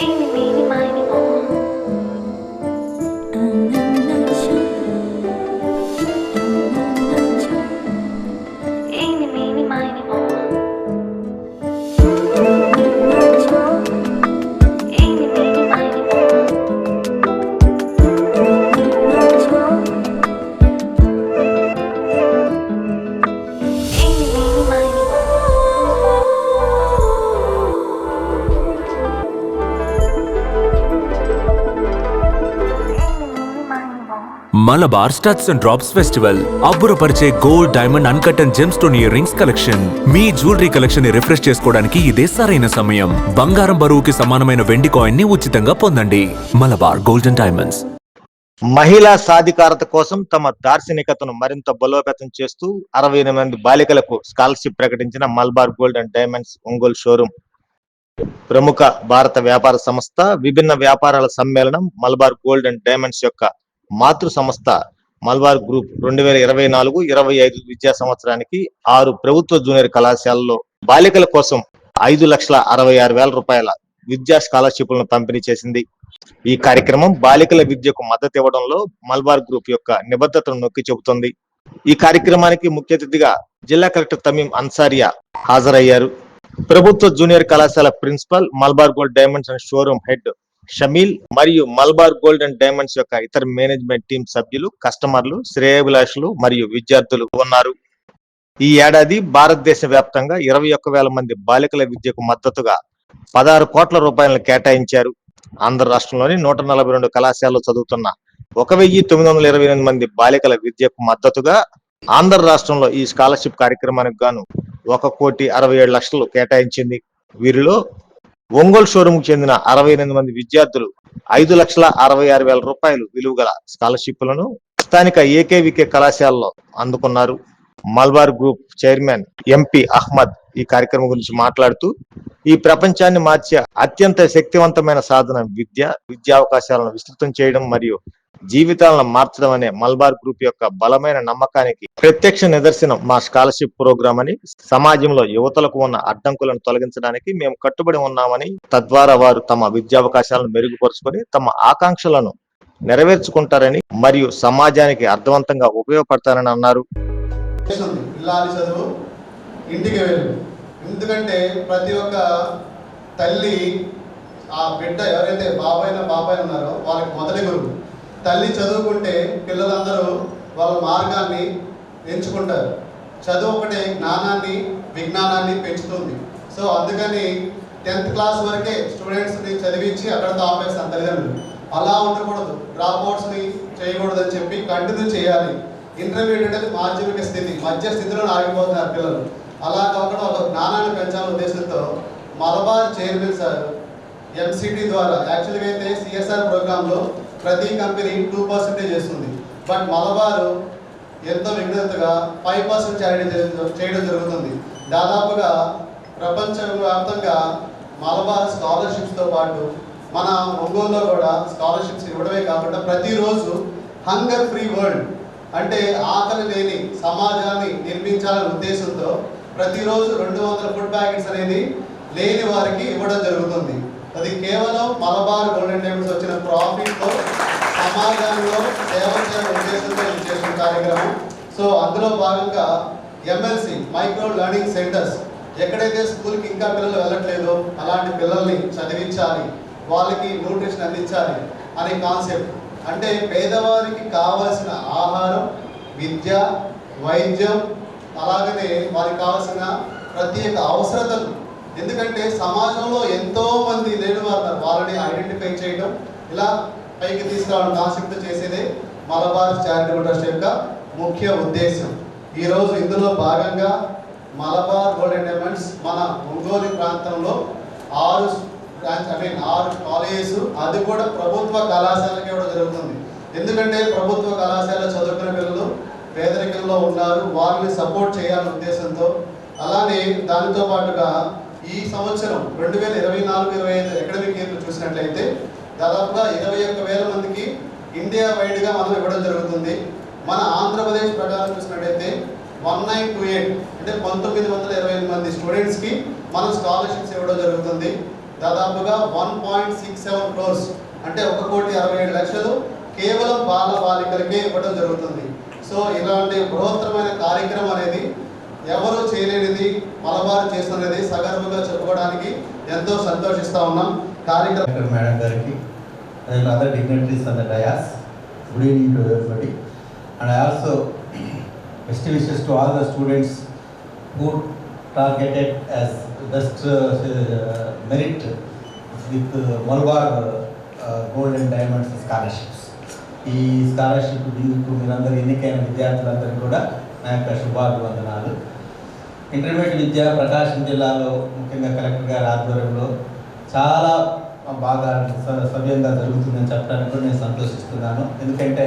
Eeny, meeny, miny, moe. Malabar studs and drops festival. అబ్బురపరిచే gold diamond uncut and gem stone ear rings collection. Me jewellery కలెక్షన్ని refresh చేసుకోవడానికి ఇదే సరైన సమయం. బంగారం బరువుకి సమానమైన వెండి కాయిన్ని ఉచితంగా పొందండి. Malabar golden diamonds. మహిళా సాధికారత కోసం తమ దార్శనికతను మరింత బలోపేతం చేస్తూ అరవై ఎనిమిది మంది బాలికలకు స్కాలర్షిప్ ప్రకటించిన Malabar gold and diamonds Ongole showroom. ప్రముఖ భారత వ్యాపార సంస్థ విభిన్న వ్యాపారాల సమ్మేళనం మల్బార్ గోల్డ్ అండ్ డైమండ్స్ యొక్క మాతృ సంస్థ మల్బార్ గ్రూప్ రెండు వేల ఇరవై నాలుగు ఇరవై ఐదు విద్యా సంవత్సరానికి ఆరు ప్రభుత్వ జూనియర్ కళాశాలలో బాలికల కోసం ఐదు లక్షల అరవై ఆరు వేల రూపాయల విద్యా స్కాలర్షిప్లను పంపిణీ చేసింది. ఈ కార్యక్రమం బాలికల విద్యకు మద్దతు ఇవ్వడంలో మల్బార్ గ్రూప్ యొక్క నిబద్ధతను నొక్కి చెబుతోంది ఈ కార్యక్రమానికి ముఖ్య అతిథిగా జిల్లా కలెక్టర్ తమీం అన్సారియా హాజరయ్యారు. ప్రభుత్వ జూనియర్ కళాశాల principal Malabar gold diamonds and showroom head Shameel మరియు మల్బార్ గోల్డ్ అండ్ డైమండ్స్ యొక్క ఇతర మేనేజ్మెంట్ టీం సభ్యులు కస్టమర్లు శ్రేయాభిలాషులు మరియు విద్యార్థులు ఉన్నారు. ఈ ఏడాది భారతదేశ వ్యాప్తంగా ఇరవై ఒక్క వేల మంది బాలికల విద్యకు మద్దతుగా పదహారు కోట్ల రూపాయలను కేటాయించారు. ఆంధ్ర రాష్ట్రంలోని నూట నలభై రెండు కళాశాలలో చదువుతున్న ఒక వెయ్యి తొమ్మిది వందల ఇరవై ఎనిమిది మంది బాలికల విద్యకు మద్దతుగా ఆంధ్ర రాష్ట్రంలో ఈ స్కాలర్షిప్ కార్యక్రమానికి గాను ఒక కోటి అరవై ఏడు లక్షలు కేటాయించింది. వీరిలో ఒంగోలు షోరూమ్ చెందిన అరవై ఎనిమిది మంది విద్యార్థులు ఐదు లక్షల అరవై ఆరు వేల రూపాయలు విలువ గల స్కాలర్షిప్లను స్థానిక ఏకేవికే కళాశాలలో అందుకున్నారు. Malabar group chairman MP Ahmed ఈ కార్యక్రమం గురించి మాట్లాడుతూ ఈ ప్రపంచాన్ని మార్చే అత్యంత శక్తివంతమైన సాధన విద్య విద్యా అవకాశాలను విస్తృతం చేయడం మరియు జీవితాలను మార్చడం అనే మల్బార్ గ్రూప్ యొక్క బలమైన నమ్మకానికి ప్రత్యక్ష నిదర్శనం మా స్కాలర్షిప్ ప్రోగ్రామ్ అని సమాజంలో యువతలకు ఉన్న అడ్డంకులను తొలగించడానికి మేము కట్టుబడి ఉన్నామని తద్వారా వారు తమ విద్యావకాశాలను మెరుగుపరుచుకొని తమ ఆకాంక్షలను నెరవేర్చుకుంటారని మరియు సమాజానికి అర్థవంతంగా ఉపయోగపడతారని అన్నారు. ఇంటికి వెళ్ళు. ఎందుకంటే ప్రతి ఒక్క తల్లి ఆ బిడ్డ ఎవరైతే బాబాయిన బాబాయ్ ఉన్నారో వాళ్ళకి మొదటి గురువు. తల్లి చదువుకుంటే పిల్లలందరూ వాళ్ళ మార్గాన్ని ఎంచుకుంటారు. చదువు ఒకటే జ్ఞానాన్ని విజ్ఞానాన్ని పెంచుతుంది. సో అందుకని టెన్త్ క్లాస్ వరకే స్టూడెంట్స్ని చదివించి అక్కడతో ఆపేస్తాను తల్లిదండ్రులు. అలా ఉండకూడదు. డ్రాప్అవుట్స్ని చేయకూడదు అని చెప్పి కంటిన్యూ చేయాలి. ఇంటర్మీడియట్ అనేది మాధ్యమిక స్థితి. మధ్య స్థితిలో ఆగిపోతున్నారు పిల్లలు. అలా కాకుండా ఒక జ్ఞానాన్ని పెంచాలనే ఉద్దేశంతో మలబార్ చైర్మన్ సార్ ఎంసీటీ ద్వారా యాక్చువల్గా అయితే సిఎస్ఆర్ ప్రోగ్రాంలో ప్రతి కంపెనీ టూ పర్సెంటేజ్ చేస్తుంది. బట్ మలబారు ఎంతో విఘ్నతగా ఫైవ్ పర్సెంట్ చారిటీ చేయడం జరుగుతుంది. దాదాపుగా ప్రపంచవ్యాప్తంగా మలబార్ స్కాలర్షిప్స్తో పాటు మన ఒంగోలులో కూడా స్కాలర్షిప్స్ ఇవ్వడమే కాకుండా ప్రతిరోజు హంగర్ ఫ్రీ వరల్డ్ అంటే ఆకలి లేని సమాజాన్ని నిర్మించాలనే ఉద్దేశంతో ప్రతిరోజు రెండు వందల ఫుడ్ ప్యాకెట్స్ అనేది లేని వారికి ఇవ్వడం జరుగుతుంది. అది కేవలం మలబార్ గోల్డెన్ డైమండ్స్ వచ్చిన ప్రాఫిట్తో సమాజంలో సేవ చేయాలనే ఉద్దేశంతో చేసిన కార్యక్రమం. సో అందులో భాగంగా ఎంఎల్సి మైక్రో లెర్నింగ్ సెంటర్స్ ఎక్కడైతే స్కూల్కి ఇంకా పిల్లలు వెళ్ళట్లేదో అలాంటి పిల్లల్ని చదివించాలి వాళ్ళకి న్యూట్రిషన్ అందించాలి అనే కాన్సెప్ట్ అంటే పేదవారికి కావలసిన ఆహారం విద్య వైద్యం అలాగనే వారికి కావాల్సిన ప్రత్యేక అవసరతలు ఎందుకంటే సమాజంలో ఎంతో మంది లేని వారు వాళ్ళని ఐడెంటిఫై చేయడం ఇలా పైకి తీసుకురావడం కాన్సెప్ట్ చేసేదే మలబార్ చారిటబుల్ ట్రస్ట్ యొక్క ముఖ్య ఉద్దేశం. ఈరోజు ఇందులో భాగంగా మలబార్ గోల్డెన్ డైమండ్స్ మన ఒంగోలు ప్రాంతంలో ఆరు బ్రాంచ్ ఐ మీన్ ఆరు కాలేజెస్ అది కూడా ప్రభుత్వ కళాశాలకి ఇవ్వడం జరుగుతుంది. ఎందుకంటే ప్రభుత్వ కళాశాల చదువుకునే పిల్లలు పేదరికంలో ఉన్నారు. వారిని సపోర్ట్ చేయాలనే ఉద్దేశంతో అలానే దానితో పాటుగా ఈ సంవత్సరం రెండు వేల ఇరవై నాలుగు ఇరవై ఐదు అకాడమిక్ ఇయర్ చూసినట్లయితే దాదాపుగా ఇరవై ఒక్క వేల మందికి ఇండియా వైడ్గా మనం ఇవ్వడం జరుగుతుంది. మన ఆంధ్రప్రదేశ్ ప్రకారం చూసినట్లయితే వన్ నైన్ టూ ఎయిట్ అంటే పంతొమ్మిది వందల ఇరవై ఎనిమిది మంది స్టూడెంట్స్కి మనం స్కాలర్షిప్స్ ఇవ్వడం జరుగుతుంది. దాదాపుగా one point six seven crores అంటే ఒక కోటి అరవై ఏడు లక్షలు కేవలం బాల బాలికలకే ఇవ్వడం జరుగుతుంది. సో ఇలాంటి బృహత్తరమైన కార్యక్రమం అనేది ఎవరు చేయలేనిది మలబారు చేస్తున్నది సగర్వంగా చెప్పుకోవడానికి ఎంతో సంతోషిస్తా ఉన్నాం. కార్యక్రమం మేడం గారికి dignitaries and dais good evening to and I also best wishes to all the students who targeted as best merit with Malabar gold and diamonds scholarships ఈ స్కాలర్షిప్ దీనికి మీరందరూ ఎన్నికైన విద్యార్థులందరికీ కూడా నా యొక్క శుభాభివందనాలు. ఇంటర్మీడియట్ విద్య ప్రకాశం జిల్లాలో ముఖ్యంగా కలెక్టర్ గారి ఆధ్వర్యంలో చాలా బాగా సవ్యంగా జరుగుతుందని చెప్పడానికి నేను సంతోషిస్తున్నాను. ఎందుకంటే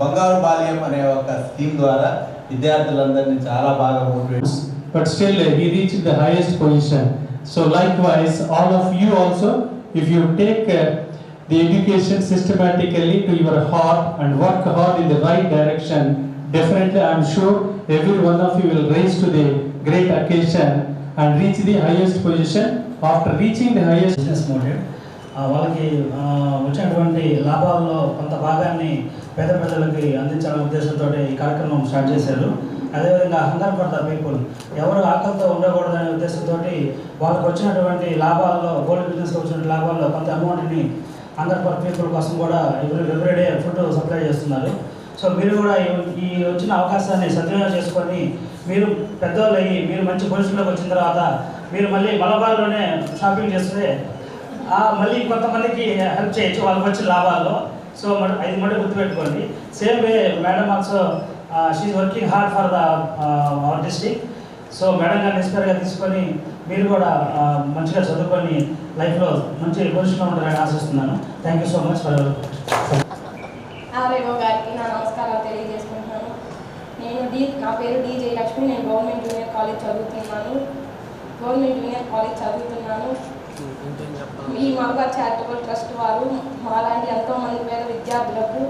బంగారు బాల్యం అనే ఒక స్కీమ్ ద్వారా విద్యార్థులందరినీ చాలా బాగా motivate but still he reach the highest position so likewise all of you also if you take the education systematically to your heart and work hard in the right direction definitely I'm sure every one of you will rise to the great occasion and reach the highest position. After reaching the highest business మోడెడ్ వాళ్ళకి వచ్చినటువంటి లాభాల్లో కొంత భాగాన్ని పేద ప్రజలకి అందించాలనే ఉద్దేశంతో ఈ కార్యక్రమం స్టార్ట్ చేశారు. అదేవిధంగా హంగర్ ఫర్ ద పీపుల్ ఎవరు ఆకలితో ఉండకూడదనే ఉద్దేశంతో వాళ్ళకి వచ్చినటువంటి లాభాల్లో గోల్డ్ బిజినెస్కి వచ్చిన లాభాల్లో కొంత అమౌంట్ని హంగర్ ఫర్ పీపుల్ కోసం కూడా ఎవ్రీ ఎవ్రీడే ఫుడ్ సప్లై చేస్తున్నారు. సో మీరు కూడా ఈ- వచ్చిన అవకాశాన్ని సద్వినియోగం చేసుకొని మీరు పెద్దవాళ్ళు అయ్యి మీరు మంచి పొజిషన్లోకి వచ్చిన తర్వాత మీరు మళ్ళీ మలబార్లోనే షాపింగ్ చేస్తే ఆ మళ్ళీ కొంతమందికి హెల్ప్ చేయొచ్చు వాళ్ళకి వచ్చిన లాభాల్లో. సో మరి ఐదు మటు గుర్తుపెట్టుకోండి. Same way madam also she working hard for the our district so madam గారిని ఇన్స్పైర్గా తీసుకొని మీరు కూడా మంచిగా చదువుకొని లైఫ్లో మంచి పొజిషన్లో ఉంటారని ఆశిస్తున్నాను. Thank you so much for RAO గారికి నా నమస్కారాలు తెలియజేసుకుంటున్నాను. నేను డి నా పేరు డి లక్ష్మి. నేను గవర్నమెంట్ జూనియర్ కాలేజ్ చదువుతున్నాను. గవర్నమెంట్ జూనియర్ కాలేజ్ చదువుతున్నాను. ఈ మలబార్ చారిటబుల్ ట్రస్ట్ వారు మాలాంటి ఎంతో మంది పేద విద్యార్థులకు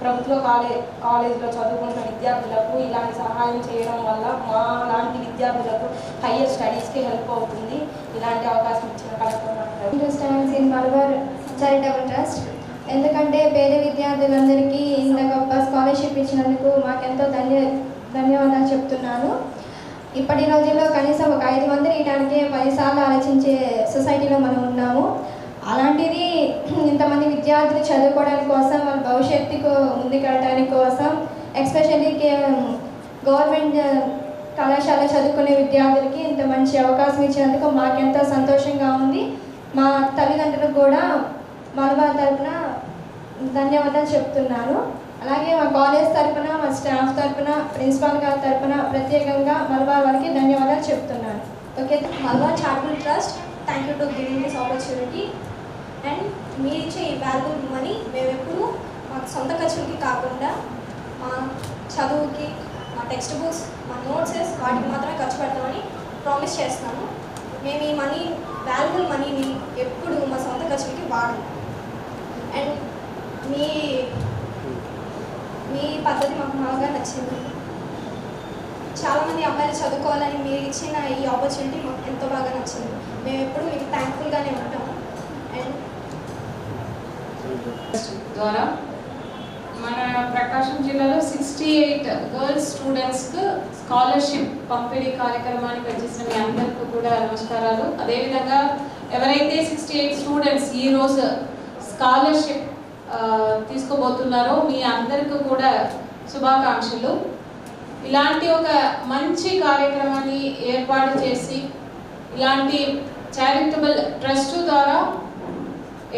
ప్రభుత్వ కాలేజ్ కాలేజీలో చదువుకుంటున్న విద్యార్థులకు ఇలాంటి సహాయం చేయడం వల్ల మా లాంటి విద్యార్థులకు హయ్యర్ స్టడీస్కి హెల్ప్ అవుతుంది. ఇలాంటి అవకాశం ఇచ్చిన collector interest in Malabar charitable trust. ఎందుకంటే పేద విద్యార్థులందరికీ ఇంత గొప్ప స్కాలర్షిప్ ఇచ్చినందుకు మాకెంతో ధన్య ధన్యవాదాలు చెప్తున్నాను. ఇప్పటి రోజుల్లో కనీసం ఒక ఐదు మంది ఇటానికే పదిసార్లు ఆలోచించే సొసైటీలో మనం ఉన్నాము. అలాంటిది ఇంతమంది విద్యార్థులు చదువుకోవడానికి కోసం వాళ్ళ భవిష్యత్తుకు ముందుకెళ్ళడానికి కోసం ఎక్స్పెషల్లీ గవర్నమెంట్ కళాశాల చదువుకునే విద్యార్థులకి ఇంత మంచి అవకాశం ఇచ్చినందుకు మాకెంతో సంతోషంగా ఉంది. మా తల్లిదండ్రులకు కూడా మలబార్ తరపున ధన్యవాదాలు చెప్తున్నాను. అలాగే మా కాలేజ్ తరఫున మా స్టాఫ్ తరపున ప్రిన్సిపాల్ గారి తరపున ప్రత్యేకంగా మలబార్ వారికి ధన్యవాదాలు చెప్తున్నాను. Okay Malabar charitable trust thank you to giving this opportunity and మీరు ఇచ్చే ఈ వాల్యుబుల్ మనీ మేము ఎప్పుడు మా సొంత ఖర్చులకి కాకుండా మా చదువుకి మా టెక్స్ట్ బుక్స్ మా నోట్సెస్ వాటికి మాత్రమే ఖర్చు పెడతామని ప్రామిస్ చేస్తాము మేము ఈ మనీ వాల్యుబుల్ మనీని ఎప్పుడు మా సొంత ఖర్చులకి వాడము. అండ్ మీ మీ పద్ధతి మాకు బాగా నచ్చింది. చాలామంది అమ్మాయిలు చదువుకోవాలని మీరు ఇచ్చిన ఈ ఆపర్చునిటీ మాకు ఎంతో బాగా నచ్చింది. మేము ఎప్పుడు మీకు థ్యాంక్ఫుల్గానే ఉంటాము అండ్ ద్వారా మన ప్రకాశం జిల్లాలో సిక్స్టీ ఎయిట్ గర్ల్స్ స్టూడెంట్స్కు స్కాలర్షిప్ పంపిణీ కార్యక్రమానికి వచ్చేసిన మీ అందరికీ కూడా నమస్కారాలు. అదేవిధంగా ఎవరైతే సిక్స్టీ ఎయిట్ స్టూడెంట్స్ ఈరోజు స్కాలర్షిప్ తీసుకోబోతున్నారో మీ అందరికీ కూడా శుభాకాంక్షలు. ఇలాంటి ఒక మంచి కార్యక్రమాన్ని ఏర్పాటు చేసి ఇలాంటి చారిటబుల్ ట్రస్ట్ ద్వారా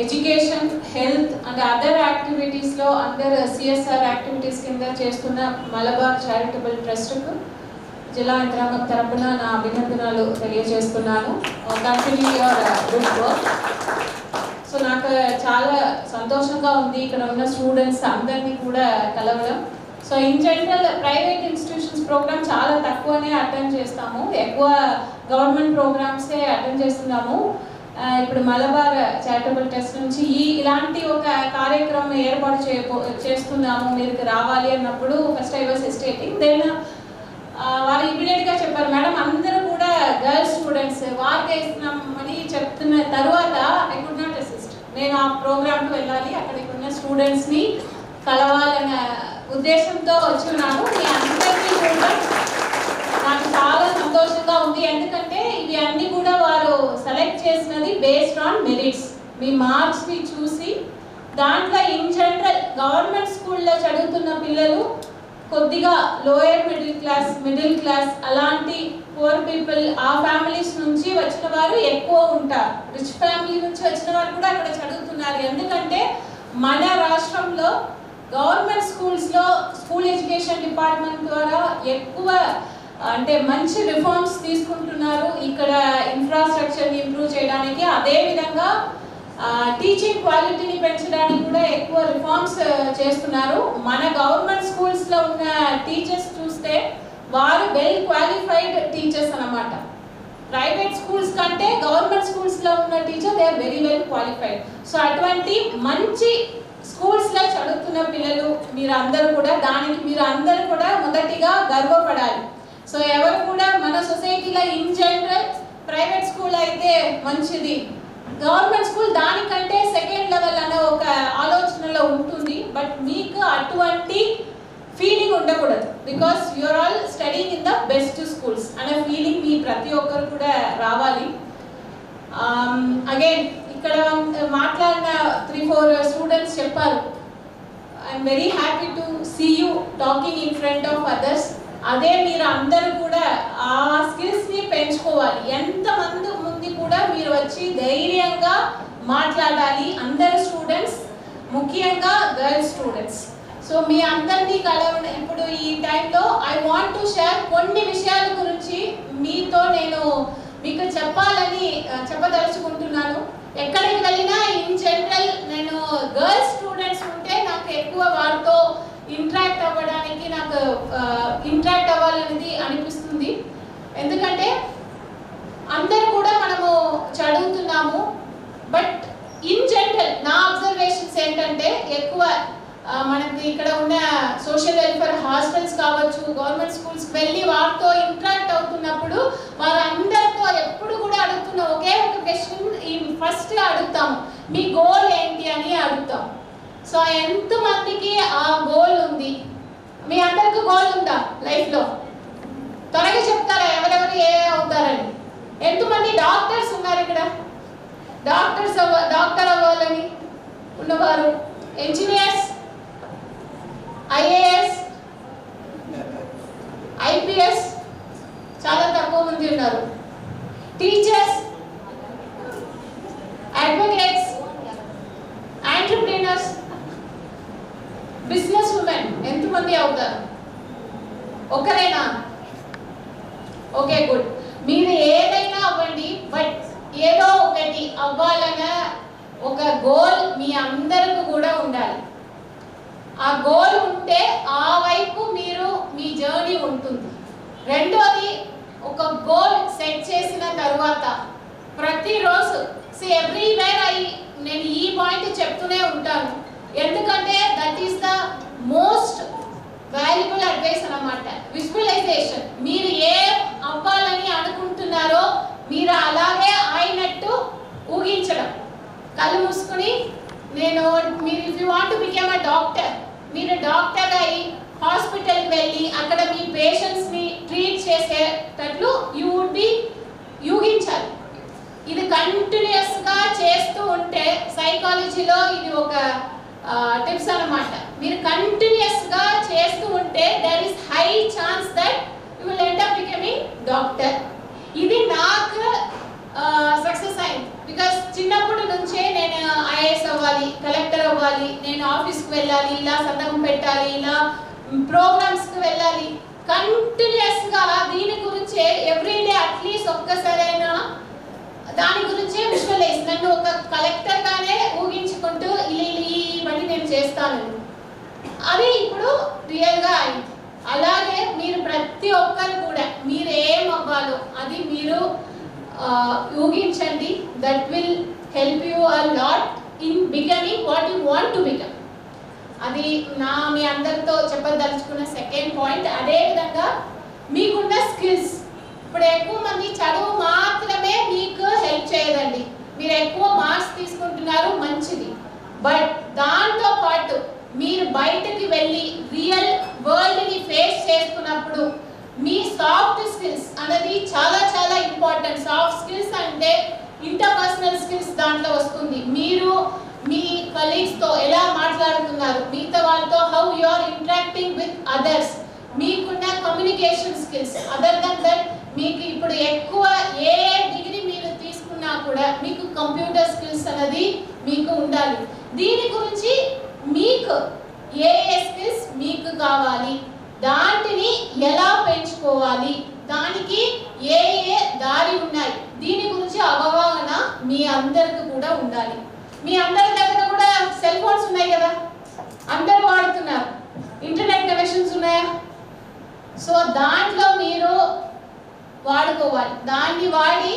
ఎడ్యుకేషన్ హెల్త్ అండ్ అదర్ యాక్టివిటీస్లో అందరు సిఎస్ఆర్ యాక్టివిటీస్ కింద చేస్తున్న మలబార్ చారిటబుల్ ట్రస్ట్కు జిల్లా యంత్రాంగం తరపున నా అభినందనలు తెలియజేస్తున్నాను. Continue your good work so నాకు చాలా సంతోషంగా ఉంది ఇక్కడ ఉన్న స్టూడెంట్స్ అందరినీ కూడా కలవడం. So in general private institutions program చాలా తక్కువనే అటెండ్ చేస్తాము. ఎక్కువ గవర్నమెంట్ ప్రోగ్రామ్సే అటెండ్ చేస్తున్నాము. ఇప్పుడు మలబార్ చారిటబుల్ ట్రస్ట్ నుంచి ఈ ఇలాంటి ఒక కార్యక్రమం ఏర్పాటు చేయబో చేస్తున్నాము. మీరు రావాలి అన్నప్పుడు first I was hesitating then వారు ఇమీడియట్గా చెప్పారు మేడం అందరూ కూడా గర్ల్స్ స్టూడెంట్స్ వారికి ఇస్తున్నామని చెప్తున్న తర్వాత నేను ఆ ప్రోగ్రామ్కి వెళ్ళాలి. అక్కడికి ఉన్న స్టూడెంట్స్ని కలవాలనే ఉద్దేశంతో వచ్చి ఉన్నాను. మీ అందరికీ కూడా నాకు చాలా సంతోషంగా ఉంది. ఎందుకంటే ఇవి అన్నీ కూడా వారు సెలెక్ట్ చేసినది బేస్డ్ ఆన్ మెరిట్స్ మీ మార్క్స్ని చూసి దాంట్లో ఇన్ జనరల్ గవర్నమెంట్ స్కూల్లో చదువుతున్న పిల్లలు కొద్దిగా lower middle class middle class అలాంటి పూర్ పీపుల్ ఆ ఫ్యామిలీస్ నుంచి వచ్చిన వారు ఎక్కువ ఉంటారు. రిచ్ ఫ్యామిలీ నుంచి వచ్చిన వారు కూడా అక్కడ చదువుతున్నారు. ఎందుకంటే మన రాష్ట్రంలో గవర్నమెంట్ స్కూల్స్లో స్కూల్ ఎడ్యుకేషన్ డిపార్ట్మెంట్ ద్వారా ఎక్కువ అంటే మంచి రిఫార్మ్స్ తీసుకుంటున్నారు. ఇక్కడ ఇన్ఫ్రాస్ట్రక్చర్ని ఇంప్రూవ్ చేయడానికి. అదేవిధంగా టీచింగ్ క్వాలిటీని పెంచడానికి కూడా ఎక్కువ రిఫార్మ్స్ చేస్తున్నారు. మన గవర్నమెంట్ స్కూల్స్లో ఉన్న టీచర్స్ చూస్తే వారు వెల్ క్వాలిఫైడ్ టీచర్స్ అన్నమాట. ప్రైవేట్ స్కూల్స్ కంటే గవర్నమెంట్ స్కూల్స్లో ఉన్న teacher they are very well qualified so అటువంటి మంచి స్కూల్స్లో చదువుతున్న పిల్లలు మీరు అందరూ కూడా దానికి మీరు అందరూ కూడా మొదటిగా గర్వపడాలి. సో ఎవరు కూడా మన సొసైటీలో ఇన్ జనరల్ ప్రైవేట్ స్కూల్ అయితే మంచిది. గవర్నమెంట్ స్కూల్ దానికంటే సెకండ్ లెవెల్ అనే ఒక ఆలోచనలో ఉంటుంది. బట్ మీకు అటువంటి ఫీలింగ్ ఉండకూడదు. Because you're all studying in the best schools అనే ఫీలింగ్ మీ ప్రతి ఒక్కరు కూడా రావాలి. అగైన్ ఇక్కడ మాట్లాడిన త్రీ ఫోర్ స్టూడెంట్స్ చెప్పారు. I'm very happy to see you talking in front of others. అదే మీరు అందరూ కూడా ఆ స్కిల్స్ని పెంచుకోవాలి. ఎంతమంది ముందు కూడా మీరు వచ్చి ధైర్యంగా మాట్లాడాలి. అందరు స్టూడెంట్స్ ముఖ్యంగా గర్ల్స్ స్టూడెంట్స్ సో మీ అందరినీ కలవ ఇప్పుడు ఈ టైంలో ఐ వాంట్ టు షేర్ కొన్ని విషయాల గురించి మీతో నేను మీకు చెప్పాలని చెప్పదలుచుకుంటున్నాను. ఎక్కడికి వెళ్ళినా ఇన్ జనరల్ నేను గర్ల్స్ స్టూడెంట్స్ ఉంటే నా ఇంటరాక్ట్ అవ్వడానికి నాకు ఇంట్రాక్ట్ అవ్వాలనేది అనిపిస్తుంది. ఎందుకంటే అందరూ కూడా మనము చదువుతున్నాము బట్ ఇన్ జనరల్ నా అబ్జర్వేషన్స్ ఏంటంటే ఎక్కువ మనకి ఇక్కడ ఉన్న సోషల్ వెల్ఫేర్ హాస్టల్స్ కావచ్చు గవర్నమెంట్ స్కూల్స్కి వెళ్ళి వారితో ఇంట్రాక్ట్ అవుతున్నప్పుడు వారందరితో ఎప్పుడు కూడా అడుగుతున్న ఒకే ఒక క్వశ్చన్ ఈ ఫస్ట్ అడుగుతాము. మీ గోల్ ఏంటి అని అడుగుతాం సో ఎంతమందికి ఆ గోల్ ఉంది? మీ అందరికి గోల్ ఉందా లైఫ్లో త్వరగా చెప్తారా? ఎవరెవరు ఏ అవుతారని? ఎంతమంది డాక్టర్స్ ఉన్నారు ఇక్కడ? డాక్టర్స్ అవ్వ డాక్టర్ అవ్వాలని ఉన్నవారు? ఇంజనీర్స్ ఐఏఎస్ ఐపీఎస్ చాలా తక్కువ మంది ఉన్నారు teachers advocates entrepreneurs business women ఎంతమంది అవుతారు ఒకరేనా ఓకే గుడ్ మీరు ఏదైనా అవ్వండి బట్ ఏదో ఒకటి అవ్వాలన్న ఒక గోల్ మీ అందరికి కూడా ఉండాలి ఆ గోల్ ఉంటే ఆ వైపు మీరు మీ జర్నీ ఉంటుంది రెండోది ఒక గోల్ సెట్ చేసిన తర్వాత ప్రతిరోజు సి ఎవ్రీవేర్ ఐ నేను ఈ పాయింట్ చెప్తూనే ఉంటాను ఎందుకంటే that is the most valuable advice అన్నమాట ఎక్స్పెక్టేషన్ మీరు ఏ అవ్వాలని అనుకుంటున్నారో మీరు అలాగే అయినట్టు ఊహించడం. కళ్ళు మూసుకుని నేను మీరు if you want become a doctor మీరు డాక్టర్ అయ్యి హాస్పిటల్కి వెళ్ళి అక్కడ మీ పేషెంట్స్ని ట్రీట్ చేసేటట్లు యూ వుడ్ బి యూహించాలి ఇది కంటిన్యూస్గా చేస్తూ ఉంటే సైకాలజీలో ఇది ఒక టిప్స్ అన్నమాట. మీరు కంటిన్యూస్గా చేస్తూ ఉంటే there is high chance that you will end up becoming doctor ఇది నాకు సక్సెస్ అయింది. బికాస్ చిన్నప్పటి నుంచే నేను ఐఏఎస్ అవ్వాలి కలెక్టర్ అవ్వాలి నేను ఆఫీస్కి వెళ్ళాలి ఇలా సంతకం పెట్టాలి ఇలా ప్రోగ్రామ్స్కి వెళ్ళాలి. కంటిన్యూస్గా దీని గురించే ఎవ్రీడే అట్లీస్ట్ ఒక్కసారైనా దాని గురించే విజువలైజ్ నన్ను ఒక కలెక్టర్గానే ఊహించుకుంటూ ఇలా ఈ పని నేను చేస్తాను. అది ఇప్పుడు రియల్గా అయింది. అలాగే మీరు ప్రతి ఒక్కరు కూడా మీరు ఏం అవ్వాలో అది మీరు ఊహించండి. That will help you a lot in becoming what you want to become అది నా మీ అందరితో చెప్పదలుచుకున్న సెకండ్ పాయింట్ అదేవిధంగా మీకున్న స్కిల్స్ ఇప్పుడు ఎక్కువ మంది చదువు మాత్రమే మీకు హెల్ప్ చేయదండి. మీరు ఎక్కువ మార్క్స్ తీసుకుంటున్నారు మంచిది. బట్ దాంతో పాటు మీరు బయటకి వెళ్ళి రియల్ వరల్డ్ని ఫేస్ చేసుకున్నప్పుడు మీ సాఫ్ట్ స్కిల్స్ అనేది చాలా చాలా ఇంపార్టెంట్ సాఫ్ట్ స్కిల్స్ అంటే ఇంటర్పర్సనల్ స్కిల్స్ దాంట్లో వస్తుంది. మీరు మీ colleagues తో ఎలా మాట్లాడుతున్నారు? మిగతా వాళ్ళతో how you are interacting with others మీకున్న communication skills other than that మీకు ఇప్పుడు ఎక్కువ ఏ డిగ్రీ మీరు తీసుకున్నా కూడా మీకు కంప్యూటర్ స్కిల్స్ అనేది మీకు ఉండాలి. దీని గురించి మీకు ఏ ఏ స్కిల్స్ మీకు కావాలి దాటిని ఎలా పెంచుకోవాలి దానికి ఏ ఏ దారి ఉన్నాయి దీని గురించి అవగాహన మీ అందరికి కూడా ఉండాలి. మీ అందరి దగ్గర కూడా సెల్ ఫోన్స్ ఉన్నాయి కదా? అందరూ వాడుతున్నారు ఇంటర్నెట్ కనెక్షన్స్ ఉన్నాయా సో దాంట్లో మీరు వాడుకోవాలి. దాన్ని వాడి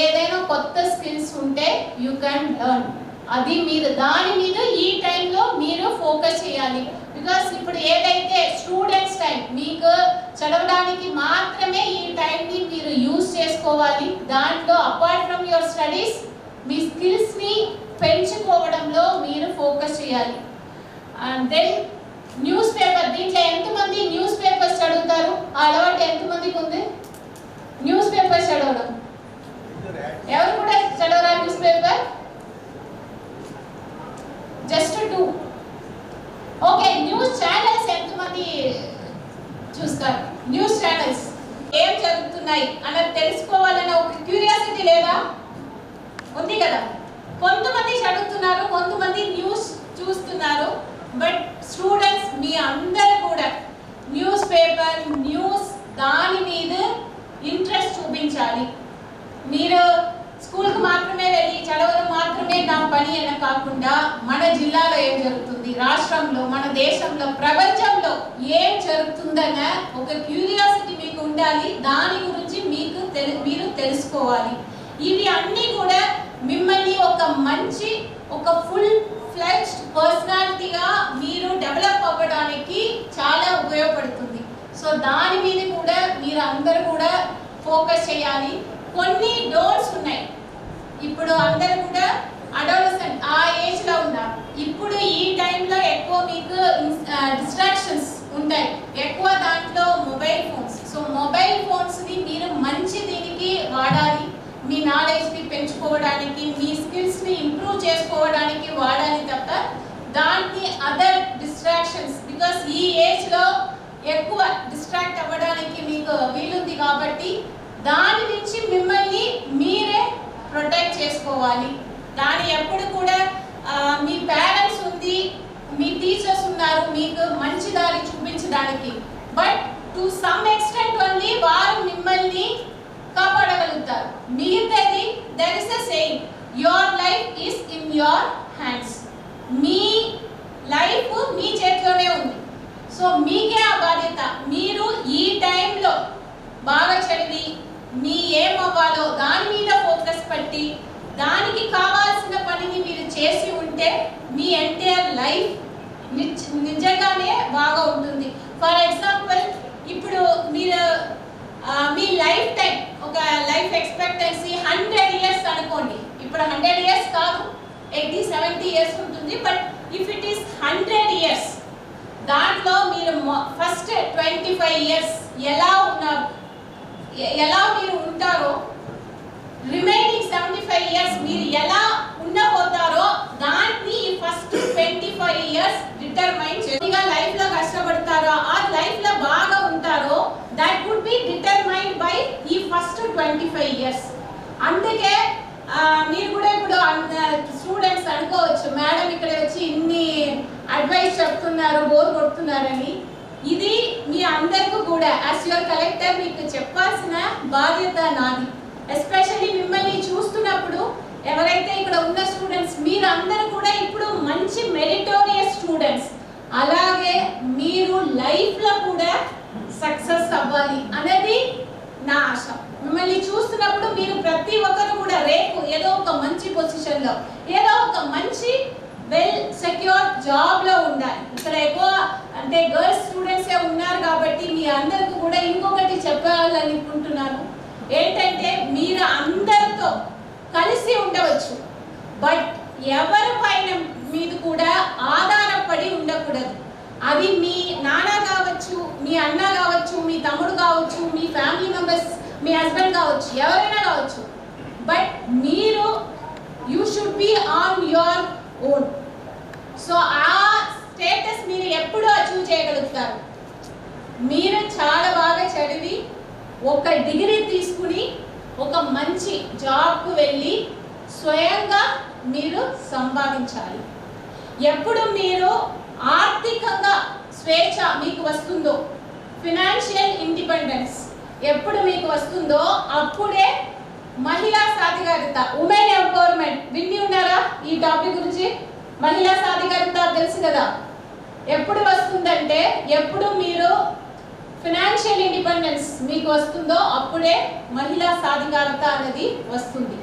ఏదైనా కొత్త స్కిల్స్ ఉంటే యూ క్యాన్ లర్న్ అది మీరు దాని మీద ఈ టైంలో మీరు ఫోకస్ చేయాలి. బికాస్ ఇప్పుడు ఏదైతే స్టూడెంట్స్ టైం మీకు చదవడానికి మాత్రమే ఈ టైంని మీరు యూజ్ చేసుకోవాలి. దాంట్లో అపార్ట్ ఫ్రమ్ యువర్ స్టడీస్ మీ స్కిల్స్ని పెంచుకోవడంలో మీరు ఫోకస్ చేయాలి. అండ్ దెన్ న్యూస్ పేపర్ దీంట్లో ఎంతమంది న్యూస్ పేపర్స్ చదువుతారు? ఆ అలవాటు ఎంతమందికి ఉంది? న్యూస్ పేపర్ చదవడం ఎవరు కూడా చదవరా news paper just to okay news channels ఎంతమంది చూస్తారు న్యూస్ ఛానల్స్ ఏం జరుగుతున్నాయి అన్నది తెలుసుకోవాలన్న ఒక క్యూరియాసిటీ లేదా ఉంది కదా కొంతమంది చదువుతున్నారు కొంతమంది న్యూస్ చూస్తున్నారు బట్ స్టూడెంట్స్ మీ అందరూ కూడా న్యూస్ పేపర్ న్యూస్ దాని మీద ఇంట్రెస్ట్ చూపించాలి మీరు స్కూల్కి మాత్రమే వెళ్ళి చదవడం మాత్రమే నా పని అని కాకుండా మన జిల్లాలో ఏం జరుగుతుంది రాష్ట్రంలో మన దేశంలో ప్రపంచంలో ఏం జరుగుతుందన్న ఒక క్యూరియాసిటీ మీకు ఉండాలి దాని గురించి మీకు తెలు మీరు తెలుసుకోవాలి ఇవి అన్నీ కూడా మిమ్మల్ని ఒక మంచి ఒక ఫుల్ ఫ్లెజ్డ్ పర్సనాలిటీగా మీరు డెవలప్ అవ్వడానికి చాలా ఉపయోగపడుతుంది సో దాని మీద కూడా మీరు అందరూ కూడా ఫోకస్ చేయాలి. కొన్ని డోర్స్ ఉన్నాయి. ఇప్పుడు అందరూ కూడా అడోలసెంట్ ఆ ఏజ్లో ఉన్నారు ఇప్పుడు ఈ టైంలో ఎక్కువ మీకు డిస్ట్రాక్షన్స్ ఉంటాయి. ఎక్కువ దాంట్లో మొబైల్ ఫోన్స్ సో మొబైల్ ఫోన్స్ని మీరు మంచి దీనికి వాడాలి. మీ నాలెడ్జ్ని పెంచుకోవడానికి మీ స్కిల్స్ని ఇంప్రూవ్ చేసుకోవడానికి వాడాలి తప్ప దాన్ని అదర్ డిస్ట్రాక్షన్స్ బికాస్ ఈ ఏజ్లో ఎక్కువ డిస్ట్రాక్ట్ అవ్వడానికి మీకు వీలుంది కాబట్టి దాని నుంచి మిమ్మల్ని మీరే ప్రొటెక్ట్ చేసుకోవాలి. దాని ఎప్పుడు కూడా మీ పేరెంట్స్ ఉంది మీ టీచర్స్ ఉన్నారు మీకు మంచి దారి చూపించడానికి. But to some extent only వారు మిమ్మల్ని కాపాడగలుగుతారు. మిగతాది there is a saying your life is in your hands me life మీ చేతిలోనే ఉంది. సో మీకే ఆ బాధ్యత. మీరు ఈ టైంలో బాగా చదివి మీ ఏమవ్వాలో దాని మీద ఫోకస్ పెట్టి దానికి కావాల్సిన పనిని మీరు చేసి ఉంటే మీ ఎంటైర్ లైఫ్ నిజంగానే బాగా ఉంటుంది. ఫర్ ఎగ్జాంపుల్ ఇప్పుడు మీరు మీ లైఫ్ టైం ఒక లైఫ్ ఎక్స్పెక్టెన్సీ హండ్రెడ్ ఇయర్స్ అనుకోండి. ఇప్పుడు హండ్రెడ్ ఇయర్స్ కాదు ఎయిటీ సెవెంటీ ఇయర్స్ ఉంటుంది. But if it is hundred years దాంట్లో మీరు ఫస్ట్ ట్వంటీ ఫైవ్ ఇయర్స్ ఎలా ఉన్న ఎలా మీరు ఉంటారో రిమైనింగ్ సెవెంటీ ఫైవ్ ఇయర్స్ మీరు ఎలా ఉండబోతారో దాన్ని first twenty five years determine చేసిగా లైఫ్లో కష్టపడతారో? ఆ లైఫ్లో బాగా ఉంటారో that would be determine by ఈ ఫస్ట్ ట్వంటీ ఫైవ్ ఇయర్స్ అందుకే మీరు కూడా ఇప్పుడు స్టూడెంట్స్ అనుకోవచ్చు. మేడం ఇక్కడ వచ్చి ఇన్ని అడ్వైస్ చెప్తున్నారు బోర్ కొడుతున్నారని. ఇది మీ అందరికీ కూడా యాజ్ యువర్ కలెక్టర్ మీకు చెప్పాల్సిన బాధ్యత నాది. ఎస్పెషల్లీ మిమ్మల్ని చూస్తున్నప్పుడు ఎవరైతే ఇక్కడ ఉన్న స్టూడెంట్స్ మీరందరూ కూడా ఇప్పుడు మంచి మెరిటోరియస్ స్టూడెంట్స్ అలాగే మీరు లైఫ్లో కూడా సక్సెస్ అవ్వాలి అనేది నా ఆశ. మిమ్మల్ని చూస్తున్నప్పుడు మీరు ప్రతి ఒక్కరు కూడా రేపు ఏదో ఒక మంచి పొజిషన్లో ఏదో ఒక మంచి వెల్ సెక్యూర్ జాబ్లో ఉండాలి. ఇక్కడ ఎక్కువ అంటే గర్ల్స్ స్టూడెంట్సే ఉన్నారు కాబట్టి మీ అందరికీ కూడా ఇంకొకటి చెప్పాలనుకుంటున్నాను. ఏంటంటే మీరు అందరితో కలిసి ఉండవచ్చు. బట్ ఎవరి పైన మీద కూడా ఆధారపడి ఉండకూడదు. అది మీ నాన్న కావచ్చు మీ అన్న కావచ్చు మీ తమ్ముడు కావచ్చు మీ ఫ్యామిలీ మెంబర్స్ మీ హస్బెండ్ కావచ్చు ఎవరైనా కావచ్చు. బట్ మీరు you should be on your own. So ఆ స్టేటస్ మీరు ఎప్పుడు అచీవ్ చేయగలుగుతారు. మీరు చాలా బాగా చదివి ఒక డిగ్రీ తీసుకుని ఒక మంచి జాబ్కు వెళ్ళి స్వయంగా మీరు సంపాదించాలి. ఎప్పుడు మీరు ఆర్థికంగా స్వేచ్ఛ మీకు వస్తుందో ఫినాన్షియల్ ఇండిపెండెన్స్ ఎప్పుడు మీకు వస్తుందో అప్పుడే మహిళా సాధికారిత ఉమెన్ ఎంపవర్మెంట్. విని ఉన్నారా ఈ టాపిక్ గురించి? మహిళా సాధికారిత తెలుసు కదా. ఎప్పుడు వస్తుందంటే ఎప్పుడు మీరు ఫినాన్షియల్ ఇండిపెండెన్స్ మీకు వస్తుందో అప్పుడే మహిళా సాధికారత అనేది వస్తుంది.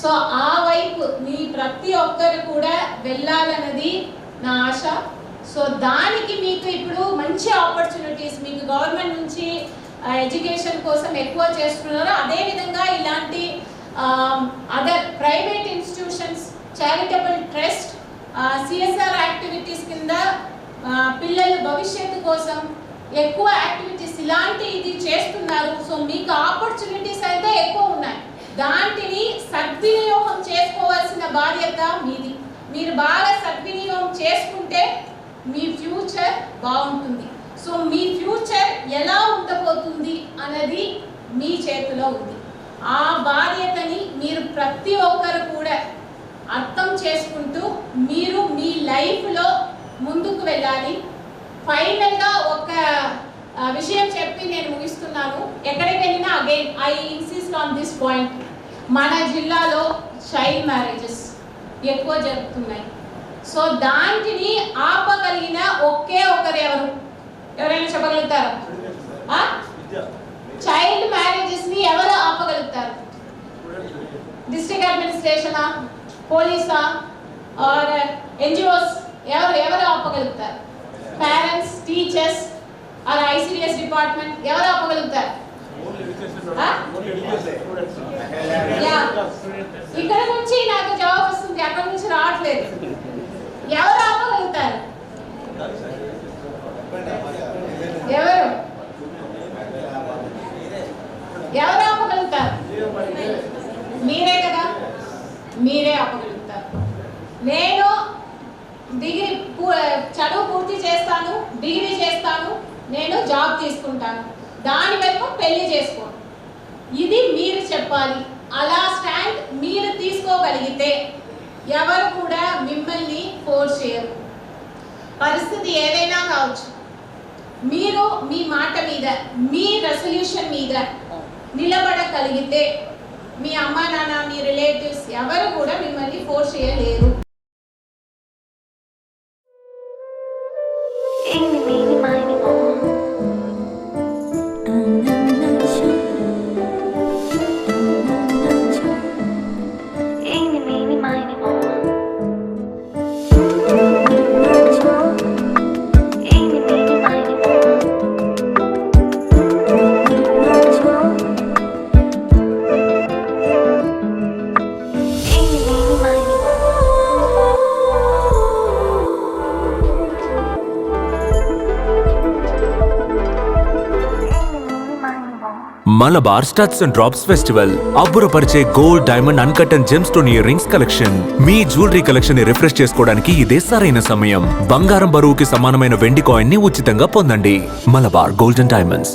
సో ఆ వైపు మీ ప్రతి ఒక్కరు కూడా వెళ్ళాలన్నది నా ఆశ. సో దానికి మీకు ఇప్పుడు మంచి ఆపర్చునిటీస్ మీకు గవర్నమెంట్ నుంచి ఎడ్యుకేషన్ కోసం ఎక్కువ చేస్తున్నారు అదేవిధంగా ఇలాంటి other private institutions charitable trust CSR activities కింద పిల్లల భవిష్యత్తు కోసం ఎక్కువ యాక్టివిటీస్ ఇలాంటి ఇది చేస్తున్నారు. సో మీకు ఆపర్చునిటీస్ అయితే ఎక్కువ ఉన్నాయి. దాంటిని సద్వినియోగం చేసుకోవాల్సిన బాధ్యత మీది. మీరు బాగా సద్వినియోగం చేసుకుంటే మీ ఫ్యూచర్ బాగుంటుంది. సో మీ ఫ్యూచర్ ఎలా ఉండబోతుంది అన్నది మీ చేతిలో ఉంది. ఆ బాధ్యతని మీరు ప్రతి ఒక్కరు కూడా అర్థం చేసుకుంటూ మీరు మీ లైఫ్లో ముందుకు వెళ్ళాలి. ఫైనల్గా ఒక విషయం చెప్పి నేను ముగిస్తున్నాను. ఎక్కడికి వెళ్ళినా again I insist on this point మన జిల్లాలో చైల్డ్ మ్యారేజెస్ ఎక్కువ జరుగుతున్నాయి. సో దాంటిని ఆపగలిగిన ఒకే ఒకరు ఎవరు? ఎవరైనా చెప్పగలుగుతారు? చైల్డ్ మ్యారేజెస్ని ఎవరు ఆపగలుగుతారు? డిస్ట్రిక్ట్ అడ్మినిస్ట్రేషనా పోలీసా ఆర్ ఎన్జిఓస్ ఎవరు ఎవరు ఆపగలుగుతారు? Parents teachers or ICDS department ఎవరు ఆపగలుగుతారు. ఇక్కడ నుంచి నాకు జవాబు వస్తుంది అక్కడ నుంచి రావట్లేదు. ఎవరు ఆపగలుగుతారు? ఎవరు? ఎవరు ఆపగలుగుతారు? మీరే కదా? మీరే ఆపగలుగుతారు. నేను డిగ్రీ పూ- చదువు పూర్తి చేస్తాను డిగ్రీ చేస్తాను నేను జాబ్ తీసుకుంటాను. దాని వైపు పెళ్ళి చేసుకోను ఇది మీరు చెప్పాలి. అలా స్టాండ్ మీరు తీసుకోగలిగితే ఎవరు కూడా మిమ్మల్ని ఫోర్స్ చేయరు. పరిస్థితి ఏదైనా కావచ్చు. మీరు మీ మాట మీద మీ రెసల్యూషన్ మీద నిలబడగలిగితే మీ అమ్మ నాన్న మీ రిలేటివ్స్ ఎవరు కూడా మిమ్మల్ని ఫోర్స్ చేయలేరు. Malabar studs and drops festival. అబ్బురపరిచే gold diamond uncut and gem stone ear rings collection. Me jewellery కలెక్షన్ని రిఫ్రెష్ చేసుకోవడానికి ఇదే సరైన సమయం. బంగారం బరువుకి సమానమైన వెండి కాయిన్ని ఉచితంగా పొందండి. Malabar golden diamonds.